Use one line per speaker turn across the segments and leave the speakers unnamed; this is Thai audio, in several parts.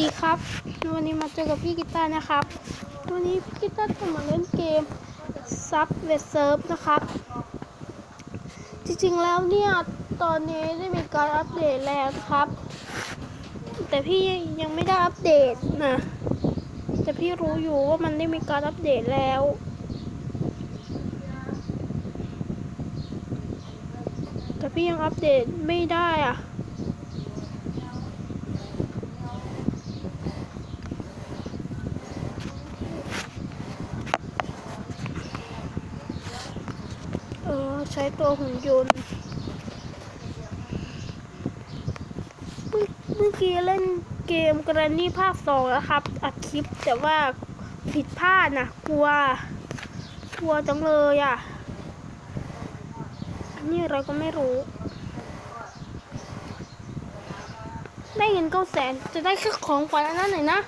ดีครับ วันนี้มาเจอกับพี่กีตาร์นะครับ วันนี้พี่กีตาร์จะมาเล่นเกมซับเวเซิร์ฟนะครับ จริงๆแล้วเนี่ย ตอนนี้ได้มีการอัปเดตแล้วครับ แต่พี่ยังไม่ได้อัปเดตนะแต่พี่รู้อยู่ว่ามันได้มีการอัปเดตแล้วแต่พี่ยังอัปเดตไม่ได้อะ เออใช้ ตัวหุ่นยนต์เมื่อเมื่อกี้เล่นเกมกรณีภาคสองแล้วครับ อัดคลิปแต่ว่าผิดพลาดนะกลัว กลัวจังเลยอะ อันนี้อะไรก็ไม่รู้ ได้เงินเก้าแสนจะได้แค่ของขวัญอันนั้นหน่อยนะ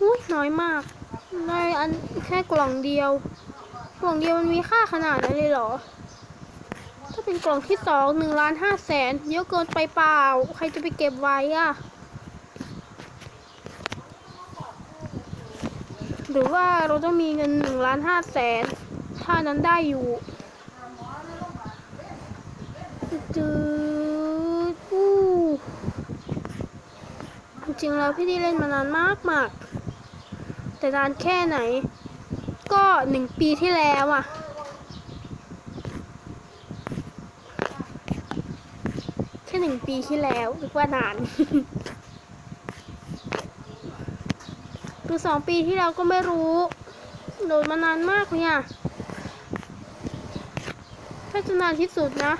อุ้ยน้อยมาก ได้อันแค่กล่องเดียว กล่องเดียวมันมีค่าขนาดนั้นเลยเหรอ ถ้าเป็นกล่องที่สองหนึ่งล้านห้าแสนเยอะเกินไปเปล่า ใครจะไปเก็บไว้อะหรือว่าเราต้องมีเงินหนึ่งล้านห้าแสนถ้านั้นได้อยู่จืดอู้จริงๆแล้วพี่ได้เล่นมานานมากมากแต่นานแค่ไหน ก็หนึ่งปีที่แล้วอะ ค่หนึ่งปีที่แล้วหรือว่านานหรือสองปีที่แล้วก็ไม่รู้โหลดมานานมากเลยอะถ้าจะนานที่สุดนะ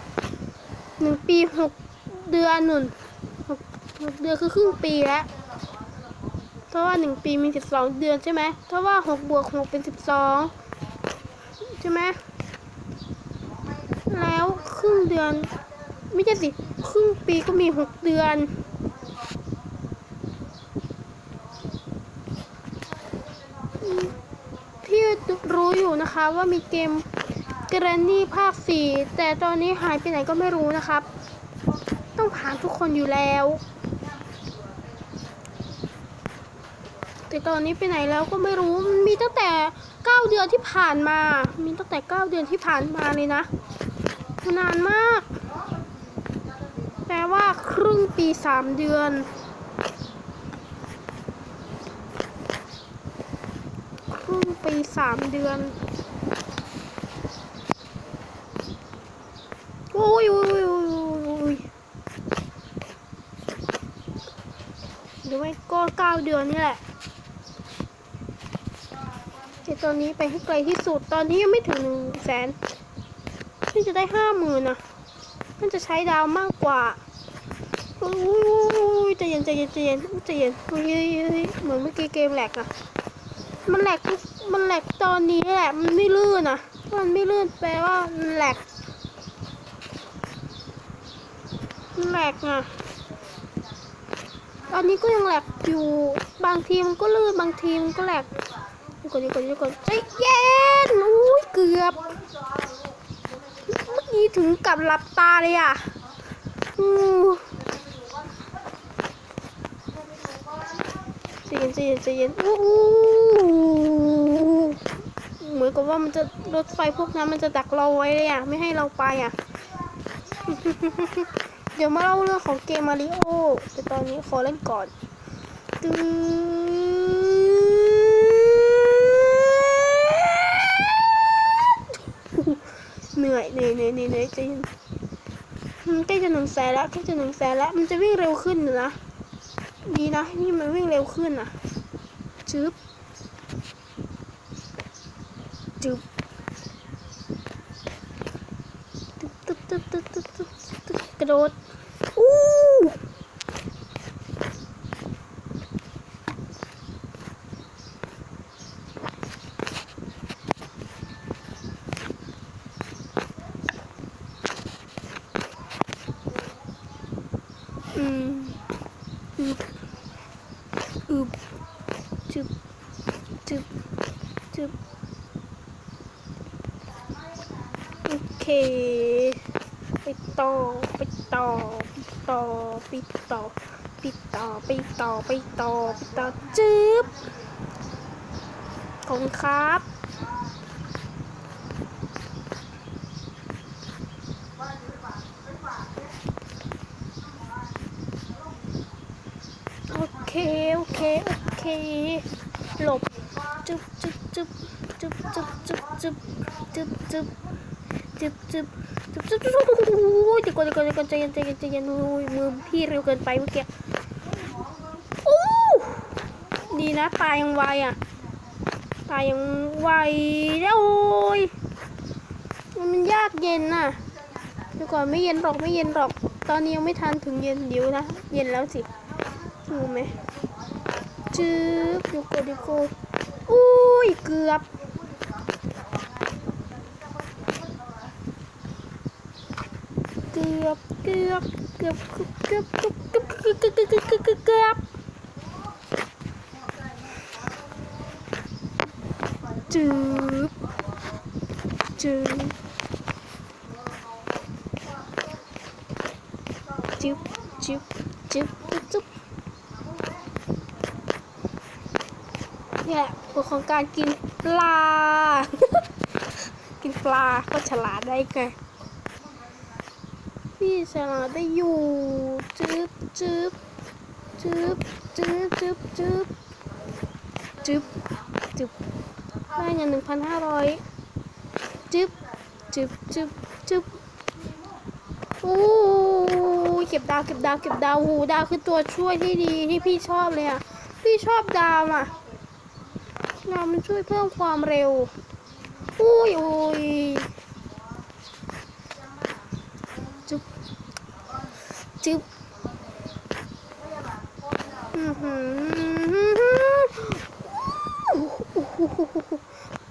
หนึ่งปีหกเดือนหนุนหกหกเดือนคือครึ่งปีแล้วเพราะว่าหนึ่งปีมีสิบสองเดือนใช่ไหมถ้าะว่าหกบวกหกเป็นสิบสองใช่ไหมแล้วครึ่งเดือน ไม่ใช่สิ ครึ่งปีก็มีหกเดือน พี่รู้อยู่นะคะว่ามีเกมกรนนี่ภาคสี่แต่ตอนนี้หายไปไหนก็ไม่รู้นะครับ ต้องผ่านทุกคนอยู่แล้ว แต่ตอนนี้ไปไหนแล้วก็ไม่รู้มันมีตั้งแต่ 9 เดือนที่ผ่านมา มีตั้งแต่ 9 เดือนที่ผ่านมาเลยนะนานมาก แปลว่าครึ่งปี3เดือน ครึ่งปี3เดือนโอ้ยโอ้ยโอ้ยโอ้ยโอ้ยหรือไม่ก็9เดือนนี่แหละแต่ตอนนี้ไปให้ไกลที่สุด ตอนนี้ยังไม่ถึงหนึ่งแสนนี่จะได้ห้าหมื่นอะ มันจะใช้ดาวมากกว่าอุ้ยใจเย็นใจเย็นใจเย็นใจเย็นเฮ้ยเฮ้ยเหมือนเมื่อกี้เกมแหลกอะมันแหลกมันแหลกตอนนี้แหละ มันไม่ลื่นอะมันไม่ลื่นแปลว่ามันแหลกมันแหลกอะตอนนี้ก็ยังแหลกอยู่ บางทีมันก็ลื่นบางทีมันก็แหลกดี๋ยวก่อนเดี๋ยวก่อนเดี๋ยวก่อนใจเย็นอุ้ยเกือบ เมื่ถึงกับหลับตาเลยอะอือใจเย็นใจเย็นใจเย็นอู้หูเหมือนกับว่ามันจะรถไฟพวกนั้นมันจะดักเราไว้เลยอะ ไม่ให้เราไปอะ เดี๋ยวมาเล่าเรื่องของเกมมาริโอแต่ตอนนี้ขอเล่นก่อนตื้อเห นื่อยเหนื่อยเหนื่อยเหนื่อยเน่จะมันใกล้จะหนึ่งแสนแล้วใกล้จะหนึ่งแสนแล้วมันจะวิ่งเร็วขึ้นนะ ดีนะนี่มันวิ่งเร็วขึ้นอะจึ๊บจึ๊บตึ๊บตึ๊บตึ๊บตึ๊บตึ๊บกระโดดอู้ อืมอึบอึบจึบจึบจึบโอเค ไปต่อไปต่อไปต่อไปต่อไปปิดต่อไปต่อไปต่อไปต่อจึ๊บขอบคุณครับ เค โอเค โอเค หลบจึ๊บจึ๊บจึ๊บจึ๊บจึ๊บจึ๊บจึ๊บจึ๊บจึ๊บจึ๊บจึ๊บจึ๊บจึ๊บจึ๊บโอ้ยเดี๋ยวก่อนเดี๋ยวก่อนเดี๋ยวก่อนใจเย็นใจเย็นใจเย็นโอ้ยมือพี่เร็วเกินไปเมื่อกี้โอ้ดีนะตายยังไวอะตายยังไวแล้วโอ้ยมันยากเย็นน่ะเดี๋ยวก่อนไม่เย็นหรอกไม่เย็นหรอก ตอนนี้ยังไม่ทันถึงเย็นเดี๋ยวนะ เย็นแล้วสิ รู้ไหมจืบดูโกดิโกอุ้ย เกือบ เกือบ เกือบ เกือบ เกือบ เกือบ เกือบ เกือบ เกือบ เกือบ เกือบ เกือบ เกือบเกือบจืบจืบจึบจึบจึบ จึบเนี่ยผลของการกินปลา กินปลาก็ฉลาดได้ไงพี่ฉลาดได้อยู่จึ๊บจึ๊บจึ๊บจึ๊บจึ๊บจึ๊บจึ๊บจึ๊บได้เงินหนึ่งพันห้าร้อยจึ๊บจึ๊บจึ๊บจึ๊บโอ้ยเก็บดาวเก็บดาวเก็บดาวหูดาวคือตัวช่วยที่ดีที่พี่ชอบเลยอะพี่ชอบดาวอะ ดามันช่วยเพิ่มความเร็วอุ้ยอุ้ยจุ๊บจุ๊บอื้อหือ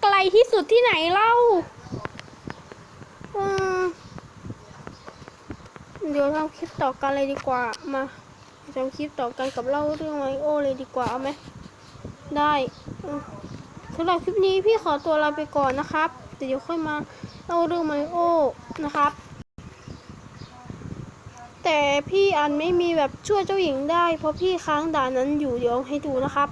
ไกลที่สุดที่ไหนเล่า เดี๋ยวทำคลิปต่อกันเลยดีกว่า มาทำคลิปต่อกันกับเล่าเรื่องไมโอเลยดีกว่า เอาไหม ได้ สำหรับคลิปนี้พี่ขอตัวลาไปก่อนนะครับเดี๋ยวค่อยมาเล่าเรื่องมาริโอนะครับ แต่พี่อันไม่มีแบบช่วยเจ้าหญิงได้ เพราะพี่ค้างด่านนั้นอยู่เดี๋ยวให้ดูนะครับ